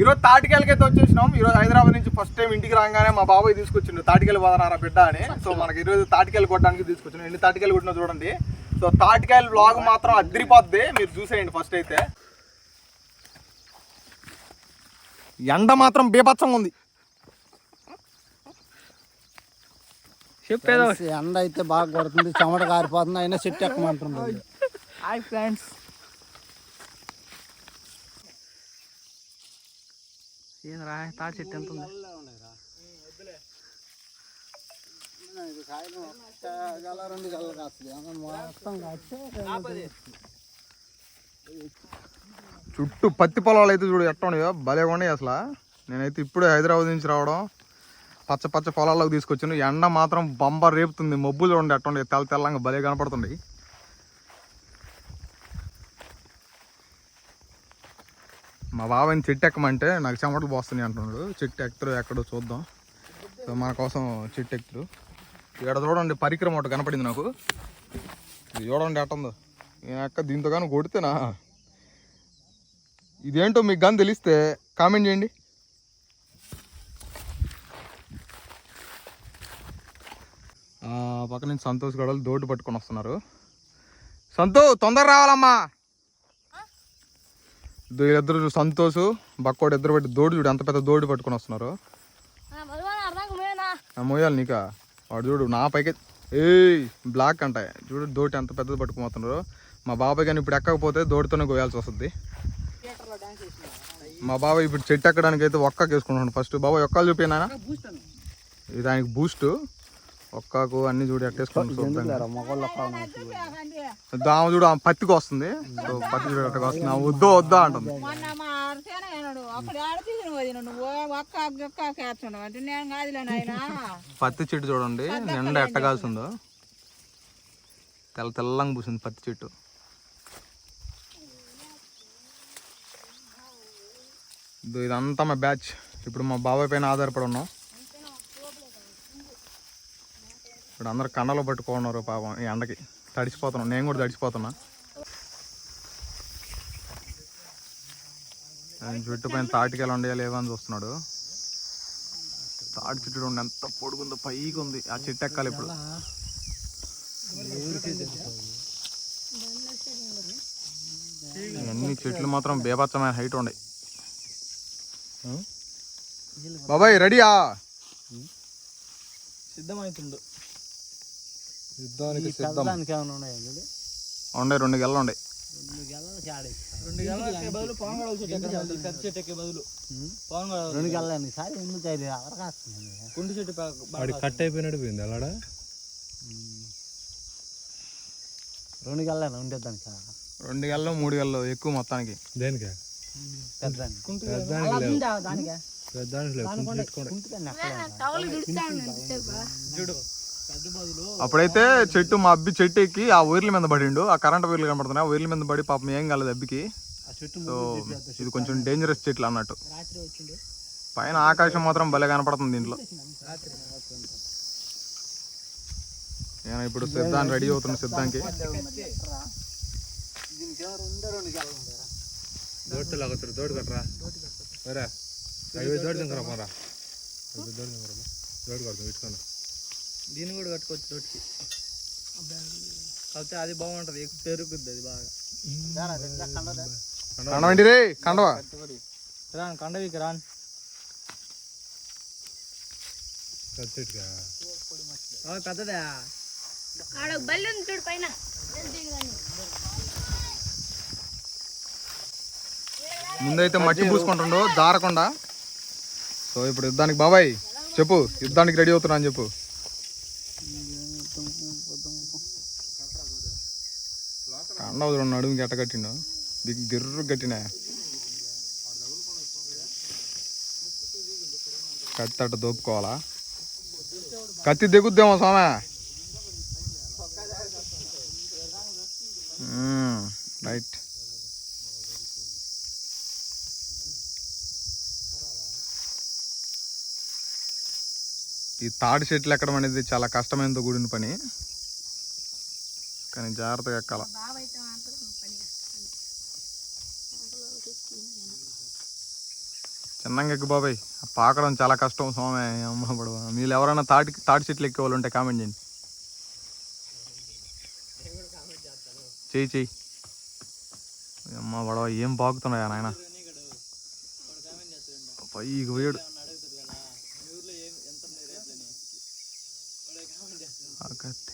ఈరోజు తాటికాయలకి అయితే వచ్చేసినాం. ఈరోజు హైదరాబాద్ నుంచి ఫస్ట్ టైం ఇంటికి రాగానే మా బాబాయ్ తీసుకొచ్చిండు. తాటికాయలు పోదనారా బిడ్డ అని. సో మనకి ఈరోజు తాటికాయలు కొట్టడానికి తీసుకొచ్చిండు ఎన్ని తాటికాయలు కొట్టినా చూడండి. సో తాటికాయలు బ్లాగ్ మాత్రం అద్దరిపోద్ది. మీరు చూసేయండి ఫస్ట్ అయితే. ఎండ మాత్రం బీభత్సంగా ఉంది. ఎండ అయితే బాగా కొడుతుంది. చెమట కారిపోతుంది. అయినా చెట్టు ఎక్కమంటుంది హాయ్ ఫ్రెండ్స్. ఏంద్రా తాటి చెట్టు ఎంత ఉంది? చుట్టూ పత్తి పొలాలు అయితే చూడు ఎట్ట ఉన్నాయో భలే ఉన్నాయి అసలు. నేనైతే ఇప్పుడే హైదరాబాద్ నుంచి రావడం పచ్చ పచ్చ పొలాల్లోకి తీసుకొచ్చాను. ఎండ మాత్రం బంబ రేపుతుంది మబ్బులు చూడండి ఎట్టండి తెల్ల తెల్లంగా భలే కనపడుతుంది మా బాబాయ్ని చెట్టు ఎక్కమంటే నాకు చెమటలు పోస్తున్నాయి అంటున్నాడు. చెట్టు ఎక్కుతారు ఎక్కడో చూద్దాం. సో మన కోసం చెట్టు ఎక్కుతారు. ఇక్కడ చూడండి పరికరం ఒకటి కనపడింది నాకు. ఇది చూడండి ఎట్టుందో ఎక్క దీంతో కానీ కొడితేనా? ఇదేంటో మీకు కానీ తెలిస్తే కామెంట్ చేయండి. పక్క నుంచి సంతోష్ గడలు దోటు పట్టుకొని వస్తున్నారు. సంతో తొందర రావాలమ్మా. ఇద్దరు సంతోష్ బక్కోడు ఇద్దరు పెట్టి దోడు చూడు ఎంత పెద్ద దోడు పట్టుకొని వస్తున్నారు. మోయాలి నీకా. వాడు చూడు నా పైకి ఏయ్ బ్లాక్ అంట. చూడు దోటి ఎంత పెద్దది పట్టుకుపోతున్నారు. మా బాబాయ్ కానీ ఇప్పుడు ఎక్కకపోతే దోటితోనే కోయాల్సి వస్తుంది. మా బాబాయ్ ఇప్పుడు చెట్టు ఎక్కడానికి అయితే ఒక్కకి వేసుకుంటున్నాడు. ఫస్ట్ బాబాయ్ ఒక్కలు చూపినా ఇది దానికి బూస్ట్. ఒక్కకు అన్ని చూడు ఎట్టేసుకుంటాం మొగోళ్ళు దామ చూడు ఆమె పత్తికి వస్తుంది. సో పత్తి చూడు ఎట్టగా వస్తుంది. ఆమె వద్దో వద్దా అంటుంది. పత్తి చెట్టు చూడండి నిండా ఎట్టగాల్సిందో. తెల్ల తెల్లంగా పూసింది పత్తి చెట్టు. ఇదో ఇదంతా మా బ్యాచ్. ఇప్పుడు మా బాబాయ్ పైన ఆధారపడి ఉన్నాం. ఇప్పుడు అందరు కన్నలో పట్టుకున్నారు పాపం ఈ ఎండకి. తడిసిపోతున్నాం. నేను కూడా తడిసిపోతున్నా. ఆయన చెట్టు పైన తాటికెళ్ళి ఉండయా లేవా అని చూస్తున్నాడు. తాటి చెట్టు చూడండి ఎంత పొడుగుందో పైకి ఉంది. ఆ చెట్టు ఎక్కాలి ఇప్పుడు. అన్ని చెట్లు మాత్రం బేభత్సమైన హైట్ ఉన్నాయి బాబాయ్ రెడీయా సిద్ధమవుతుండు యుద్ధానికి ఏమైనా ఉన్నాయా చూడు ఉండే రెండు గెల్ల ఉండే రెండు రెండు బదులు పెద్ద గెలని సారి ఎందుకు కుండి చెట్టు వాడి కట్ అయిపోయినట్టు పోయింది అలాడా? రెండు గెలని ఉండేదానికి రెండు గెల్లో మూడు గెల్లో ఎక్కువ మొత్తానికి. దేనికే? పెద్దానికి పెద్దానికి చూడు. అప్పుడైతే చెట్టు మా అబ్బి చెట్టు ఎక్కి ఆ ఊర్ల మీద పడిండు. ఆ కరెంట్ వైర్లు కనపడుతున్నాయి ఆ ఊర్ల మీద పడి పాపం ఏం కాలేదు అబ్బికి. ఆ చెట్టు సో ఇది కొంచెం డేంజరస్ చెట్లు అన్నట్టు. పైన ఆకాశం మాత్రం భలే కనపడుతుంది దీంట్లో. నేను ఇప్పుడు సిద్ధాన్ని రెడీ అవుతున్న సిద్ధానికి దోడ్తో దోడు కట్టరా. సరే దోడు కొడతాం. దీన్ని కూడా కట్టుకోవచ్చు తోటికి కాకపోతే అది బాగుంటది ఎక్కువ పెరుగుద్ది అది బాగా. కండవండి రే? కండవా. రాన్ కండవికి రాన్. కత్తిట్టుగా ఓ, పెద్దదా? ఆడ బల్లి ఉంది చూడు పైన. ముందైతే మట్టి పూసుకుంటుండు దారకుండా. సో ఇప్పుడు యుద్ధానికి బాబాయ్ చెప్పు యుద్ధానికి రెడీ అవుతున్నా అని చెప్పు. కండ రెండు నడుముకి ఎట్ట కట్టిండు? దిగ్ గిర్రు కట్టినా? కత్తి అట్ట దోపుకోవాలా? కత్తి దిగుద్దేమో సోమే ఈ తాడి చెట్లు ఎక్కడం అనేది చాలా కష్టమైనతో కూడిన పని. కానీ జాగ్రత్తగా ఎక్కాల. చిన్నంగా ఎక్కువ బాబాయ్. పాకడం చాలా కష్టం స్వామి అమ్మ పడవ మీరు ఎవరైనా తాటి తాటి చెట్లు ఎక్కే వాళ్ళు ఉంటే కామెంట్ చేయండి. చెయ్యి చెయ్యి. అమ్మ పడవ ఏం బాగుతున్నాయా నాయన? పైకి పోయాడు ఆ కత్తి.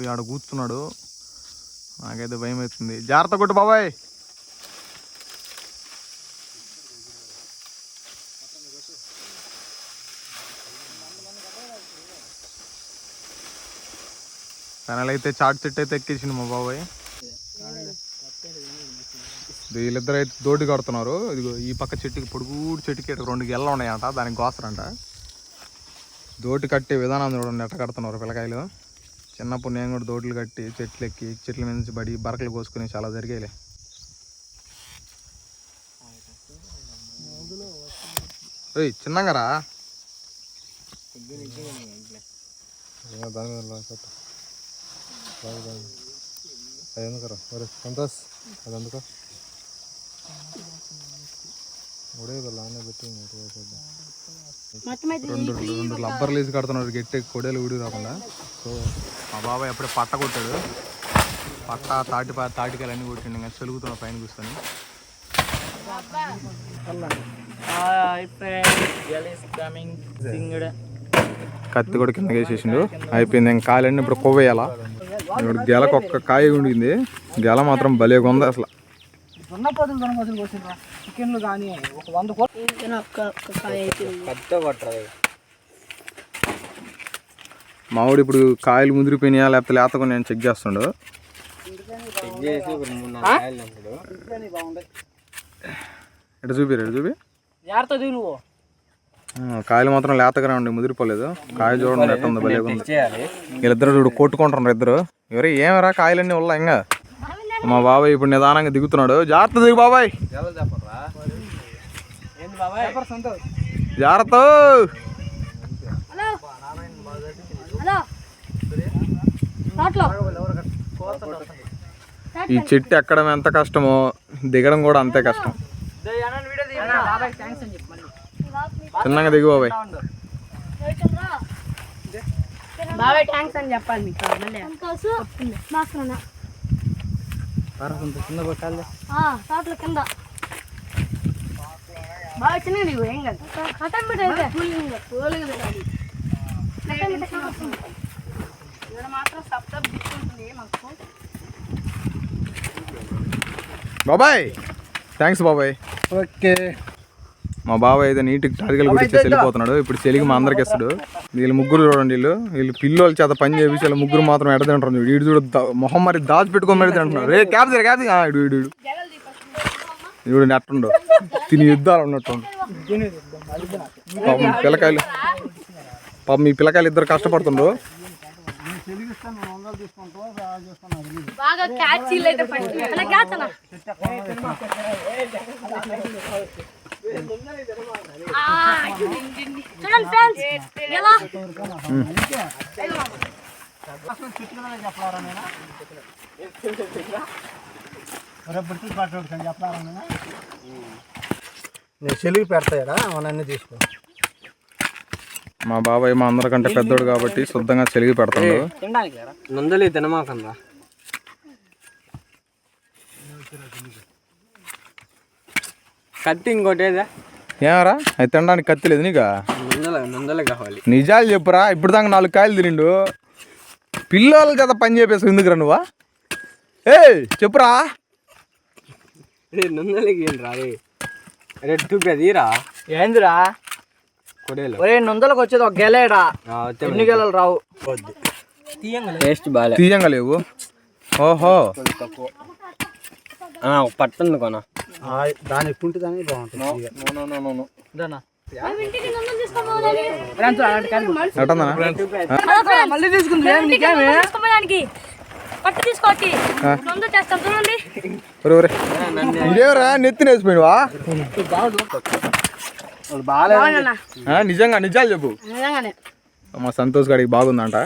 పోయి ఆడ కూర్చున్నాడు. నాకైతే భయం అవుతుంది జాగ్రత్త కొట్టు బాబాయ్. తనలైతే చాట్ చెట్టు అయితే ఎక్కేసిండు మా బాబాయ్. వీళ్ళిద్దరు అయితే దోటి కడుతున్నారు. ఇదిగో ఈ పక్క చెట్టుకి పొడుగుడు చెట్టుకి రెండు గెల్ల ఉన్నాయంట దానికి కోసరంట దోటి కట్టే విధానం చూడండి ఎట్ట కడుతున్నారు పిల్లకాయలు. చిన్నప్పుడు నేను కూడా దోట్లు కట్టి చెట్లు ఎక్కి చెట్ల మీద నుంచి పడి బరకలు కోసుకుని చాలా జరిగాయిలే ఏయ్ చిన్నగా రా దాని. అది ఎందుకరా? మరి సంతోష్ అది ఎందుకు? ఉడేది లానే పెట్టి ఇంకోటి వేసేద్దాం. మొత్తం అయితే రెండు రెండు లబ్బర్లు వేసి కడుతున్నాడు గట్టి కొడేలు ఊడి రాకుండా సో మా బాబాయ్ అప్పుడే పట్ట కొట్టాడు. పట్ట తాటి తాటికాయలు అన్నీ కొట్టిండు. ఇంకా చెలుగుతున్న పైన కూర్చొని. కత్తి కూడా కింద వేసేసిండు. అయిపోయింది. ఇంకా కాయలన్నీ ఇప్పుడు కొవ్వేయాలా? ఇప్పుడు గెలకు ఒక్క కాయ ఉండింది. గెల మాత్రం భలేగా ఉంది అసలు. దున్న పోతులు కోసిండ్రా. చికెన్లు కానీ ఒక వంద కోట్లు. మామిడి ఇప్పుడు కాయలు ముదిరిపోయినాయా లేకపోతే లేతగా నేను చెక్ చేస్తుండు. ఎటు చూపిరు ఎటు చూపి? నువ్వు. కాయలు మాత్రం లేతగానే ఉండి ముదిరిపోలేదు. కాయ చూడండి ఎట్ట ఉంది భలేగా ఉంది వీళ్ళిద్దరు చూడు కొట్టుకుంటున్నారు ఇద్దరు. ఎవరు ఏమరా కాయలన్నీ ఉల్లా ఇంకా? మా బాబాయ్ ఇప్పుడు నిదానంగా దిగుతున్నాడు. జాగ్రత్త దిగు బాబాయ్. ఏంది బాబాయ్ సంతోష్ జాగ్రత్త. హలో. హలో తోటలో. ఈ చెట్టు ఎక్కడం ఎంత కష్టమో దిగడం కూడా అంతే కష్టం. బాబాయ్ థ్యాంక్స్ అని చెప్పి మళ్ళీ చిన్నగా దిగు బాబాయ్. బాబాయ్ థ్యాంక్స్ అని చెప్పాలి మీకు. మాస్కున్నా కింద కొట్టాలి. తోటలో కింద. బాగా చిన్నగా దిగు ఏం కాదు. కట్టం పెట్టే కూలింగ్ కూలింగ్ పెట్టాలి. ఇక్కడ మాత్రం మాకు. బాబాయ్ థ్యాంక్స్ బాబాయ్. ఓకే. మా బాబాయ్ అయితే నీట్గా తాడికలు గురించి వెళ్ళిపోతున్నాడు. ఇప్పుడు చెలిగి మా అందరికి ఇస్తాడు. వీళ్ళు ముగ్గురు చూడండి వీళ్ళు. వీళ్ళు పిల్లోల చేత పని చేపించి వీళ్ళ ముగ్గురు మాత్రం ఎడ తింటారు వీడు చూడు దా- మొహం మరి దాచి పెట్టుకొని మరి తింటున్నారు రే క్యాబ్ తీరా క్యాబ్ ఇడు ఇడు నెట్టుండు తిని యుద్ధాలు ఉన్నట్టు పాపం పిల్లకాయలు పాపం మీ పిల్లకాయలు ఇద్దరు కష్టపడుతుండ్రు. బాగా క్యాచ్ అయితే చూడండి ఫ్రెండ్స్ ఎలా నేను పెడతాయడా అవన్నీ తీసుకో. మా బాబాయ్ మా అందరికంటే పెద్దోడు కాబట్టి శుద్ధంగా చెలిగి పెడతాడు. నందలి తినమాకందా కత్తి ఇంకోటేదా? ఏమరా? అది తినడానికి కత్తి లేదు నీకా? నందల నందల కావాలి. నిజాలు చెప్పురా ఇప్పుడు దాకా నాలుగు కాయలు తినిండు. పిల్లల చేత పని చేపేసి ఎందుకురా నువ్వా? ఏ చెప్పురా. నందలకి ఏం రా రే రెడ్ టూ తీరా? ఏందిరా? కొడేలు. ఒరే నొందలకు వచ్చేది ఒక గెలేడా? ఎన్ని గెలలు రావు? టేస్ట్ బాలే. తీయంగా లేవు ఓహో పట్టుంది కొన. దాని ఎక్కువ ఉంటుంది అని బాగుంటుంది పట్టు చూడండి ఇదేవరా నిజంగా నిజాలు చెప్పు. నిజంగానే. మా సంతోష్ గాడికి బాగుందంట.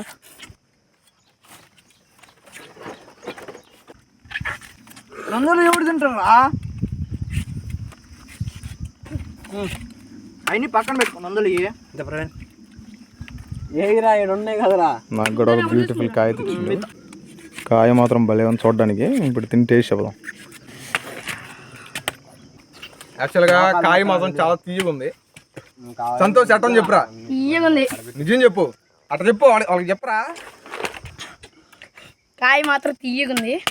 నందులు ఎవడు తింటారా అయినా పక్కన పెట్టుకో నందులు. ఉన్నాయి కదరా. నాకు కూడా ఒక బ్యూటిఫుల్ కాయ తెచ్చింది కాయ మాత్రం భలే ఉంది చూడడానికి. ఇప్పుడు తిని టేస్ట్ చెప్దాం. యాక్చువల్గా కాయ మాత్రం చాలా తీయగా ఉంది. సంతోష్ అట్టని చెప్పురా. నిజం చెప్పు. అట్ట చెప్పు వాళ్ళ- వాళ్ళకి చెప్పరా? కాయ మాత్రం తీయగుంది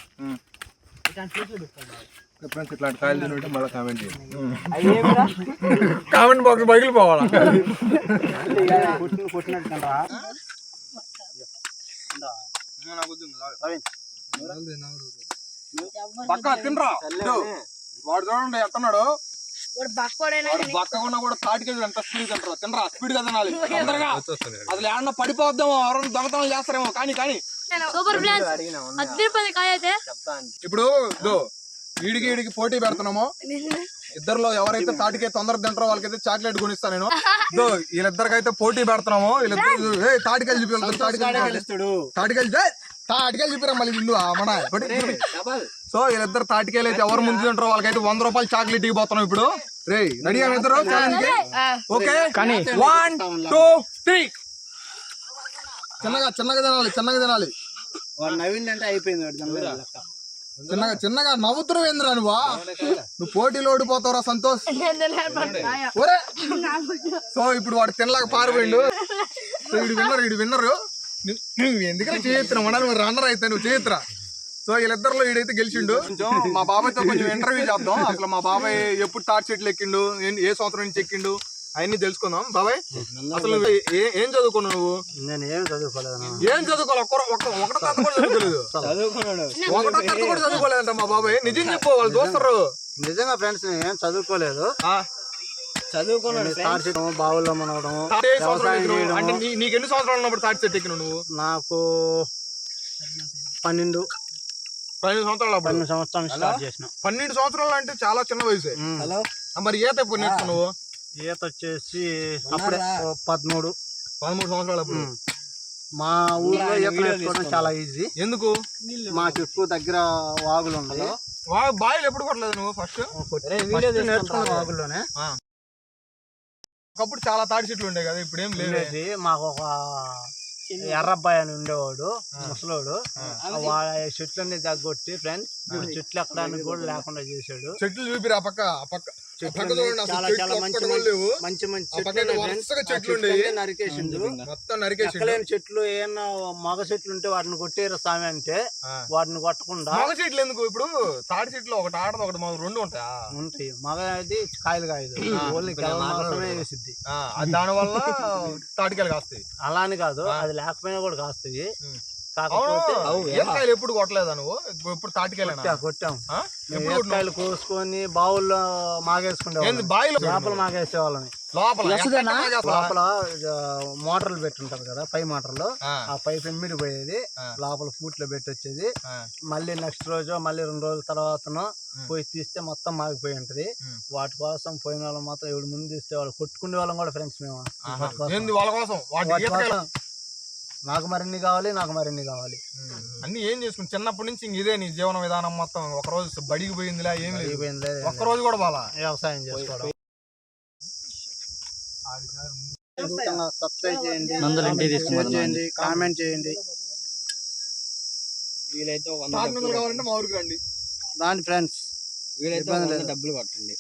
ఫ్రెండ్స్ ఇట్లాంటి కాయలు తింటుంటే మళ్ళీ కామెంట్ చేయండి. కామెంట్ బాక్స్ బయలు పోవాలా? పక్క తినరా. వాడు చూడండి ఎత్తన్నాడు. కూడా తాటికెళ్ళి ఎంత స్పీడ్ తింటారు తినరా? స్పీడ్గా తినాలి. తొందరగా. అసలు ఏమన్నా పడిపోద్దామో ఎవరైనా దొంగతనం చేస్తారేమో. కానీ కానీ సూపర్ ప్లాన్స్. అద్దె పది కాయ అయితే ఇప్పుడు వీడికి వీడికి పోటీ పెడుతున్నాము. ఇద్దరులో ఎవరైతే తాటికే తొందర తింటారో వాళ్ళకైతే చాక్లెట్ కొనిస్తా నేను. వీళ్ళిద్దరికైతే పోటీ పెడుతున్నాము వీళ్ళిద్దరు ఏ తాటికాయలు చూపి ఏ, తాటికాయలు చూపిరా మళ్ళీ ఇల్లు మన సో వీళ్ళిద్దరు తాటికాయలు అయితే ఎవరు ముందు తింటారో వాళ్ళకైతే వంద రూపాయలు చాక్లెట్ ఇవ్వబోతున్నాం ఇప్పుడు. రే రెడీ ఇద్దరు? ఓకే కానీ వన్ టూ త్రీ చిన్నగా చిన్నగా తినాలి చిన్నగా తినాలి. వాడు నవ్విందంటే అయిపోయింది వాడు లెక్క. చిన్నగా చిన్నగా నవ్వుతురు ఏంద్రా నువ్వా? నువ్వు పోటీలో ఓడిపోతావురా సంతోష్. ఒరే! సో ఇప్పుడు వాడు తినలేక పారిపోయిండు. సో వీడు విన్నర్ వీడు విన్నరు. నువ్వు ఎందుకంటే చేయొత్తురా? మన నువ్వు రన్నర్ అయితే నువ్వు చేయొత్తురా? సో వీళ్ళిద్దరిలో వీడైతే గెలిచిండు. కొంచెం మా బాబాయ్తో కొంచెం ఇంటర్వ్యూ చేద్దాం. అసలు మా బాబాయ్ ఎప్పుడు తాటి చెట్లు ఎక్కిండు? ఏ- ఏ సంవత్సరం నుంచి ఎక్కిండు? అవన్నీ తెలుసుకుందాం. బాబాయ్ అసలు ఏ- ఏం చదువుకున్నావు నువ్వు? నేను ఏం చదువుకోలేదు. ఏం చదువుకోవాలి ఒక్క ఒక- ఒకటో తరగతి కూడా చదువుకోలేదు. చదువుకున్నాడు. ఒకటో తరగతి కూడా చదువుకోలేదంట మా బాబాయ్. నిజం చెప్పు వాళ్ళు చూస్తారు నిజంగా ఫ్రెండ్స్ నేను ఏం చదువుకోలేదు. చదువుకున్నాడు బావుల్లో మనవడం ఏ. అంటే నీకు ఎన్ని సంవత్సరాలు ఉన్నప్పుడు తాటి చెట్టు ఎక్కినావు నువ్వు? నాకు పన్నెండు. పన్నెండు సంవత్సరాలు పన్నెండు సంవత్సరాలు స్టార్ట్ చేసిన. పన్నెండు సంవత్సరాలు అంటే చాలా చిన్న వయసే. హలో? మరి ఈత ఎప్పుడు నేర్చుకున్నావు? ఈత వచ్చేసి అప్పుడే ఓ పదమూడు. పదమూడు సంవత్సరాలు అప్పుడు. మా ఊర్లో ఈత నేర్చుకోవడం చాలా ఈజీ. ఎందుకు? మా చుట్టూ దగ్గర వాగులు ఉన్నాయి. వా బాయిలు ఎప్పుడు కొట్టలేదు నువ్వు ఫస్ట్? ఫస్ట్ నేర్చుకున్న వాగుల్లోనే. ఒకప్పుడు చాలా తాటి చెట్లు ఉండే కదా ఇప్పుడు ఏం లేదు ఉండేది మాకు ఒక ఎర్రబ్బాయి అని ఉండేవాడు ముసలోడు. వాళ్ళ చెట్లన్నీ తగ్గొట్టి ఫ్రెండ్స్ చెట్లు ఎక్కడానికి కూడా లేకుండా చేశాడు. చెట్లు చూపిరా ఆ పక్క ఆ పక్క. చాలా చెట్లు చాలా మంచి మంచి మంచి చెట్లు. నరికేసిండు మొత్తం నరికేసి ఏమన్నా మగ చెట్లు ఉంటే వాటిని కొట్టేరు స్వామి అంటే వాటిని కొట్టకుండా మగ చెట్లు ఎందుకు? ఇప్పుడు తాటి చెట్లు ఒకటి ఆడదు ఒకటి రెండు ఉంటాయా? ఉంటాయి. మగ అది కాయలు కాయదు ఓన్లీ మాత్రమే వేసిద్ది. ఆ, అది దాని వల్ల తాటికాయలు కాస్తాయి. అలా అని కాదు. అది లేకపోయినా కూడా కాస్తాయి. కాకపోతే ఎప్పుడు కొట్టలేదా నువ్వు? కొట్టా- కొట్టాం. ఎప్పుడు కొట్టినావు? ఏకాయలు కోసుకొని బావుల్లో మాగేసుకునే ఏంది బాయిలో లోపల మాగేసే వాళ్ళని లోపల? లోపల మోటార్లు పెట్టుంటారు కదా పై మోటార్లు. ఆ, ఆ పైప్ ఎమ్మిడి పోయేది. లోపల పూట్లో పెట్టి వచ్చేది ఆ. మళ్ళీ నెక్స్ట్ రోజు మళ్ళీ రెండు రోజుల తర్వాతను పోయి తీస్తే మొత్తం మాగిపోయి ఉంటది. వాటి కోసం పోయిన వాళ్ళు మాత్రం ఎవడు ముందు తీస్తే వాళ్ళు కొట్టుకునే వాళ్ళం కూడా ఫ్రెండ్స్ మేము. వాళ్ళ కోసం వాటి వాటి ఈతకాయలు కోసం నాకు మరిన్ని కావాలి నాకు మరిన్ని కావాలి. అన్ని ఏం చేసుకుని చిన్నప్పటి నుంచి ఇంక ఇదే నీ జీవన విధానం మొత్తం. ఒక రోజు బడికి పోయిందిలా ఏం లేదు. ఒక్క రోజు కూడా బాలా? వ్యవసాయం చేసుకోవడం. సబ్స్క్రైబ్ చేయండి షేర్ చేయండి కామెంట్ చేయండి. వీలైతే కావాలంటే మా ఊరికి రండి. దాని ఫ్రెండ్స్ వీలైతే. డబ్బులు కట్టండి.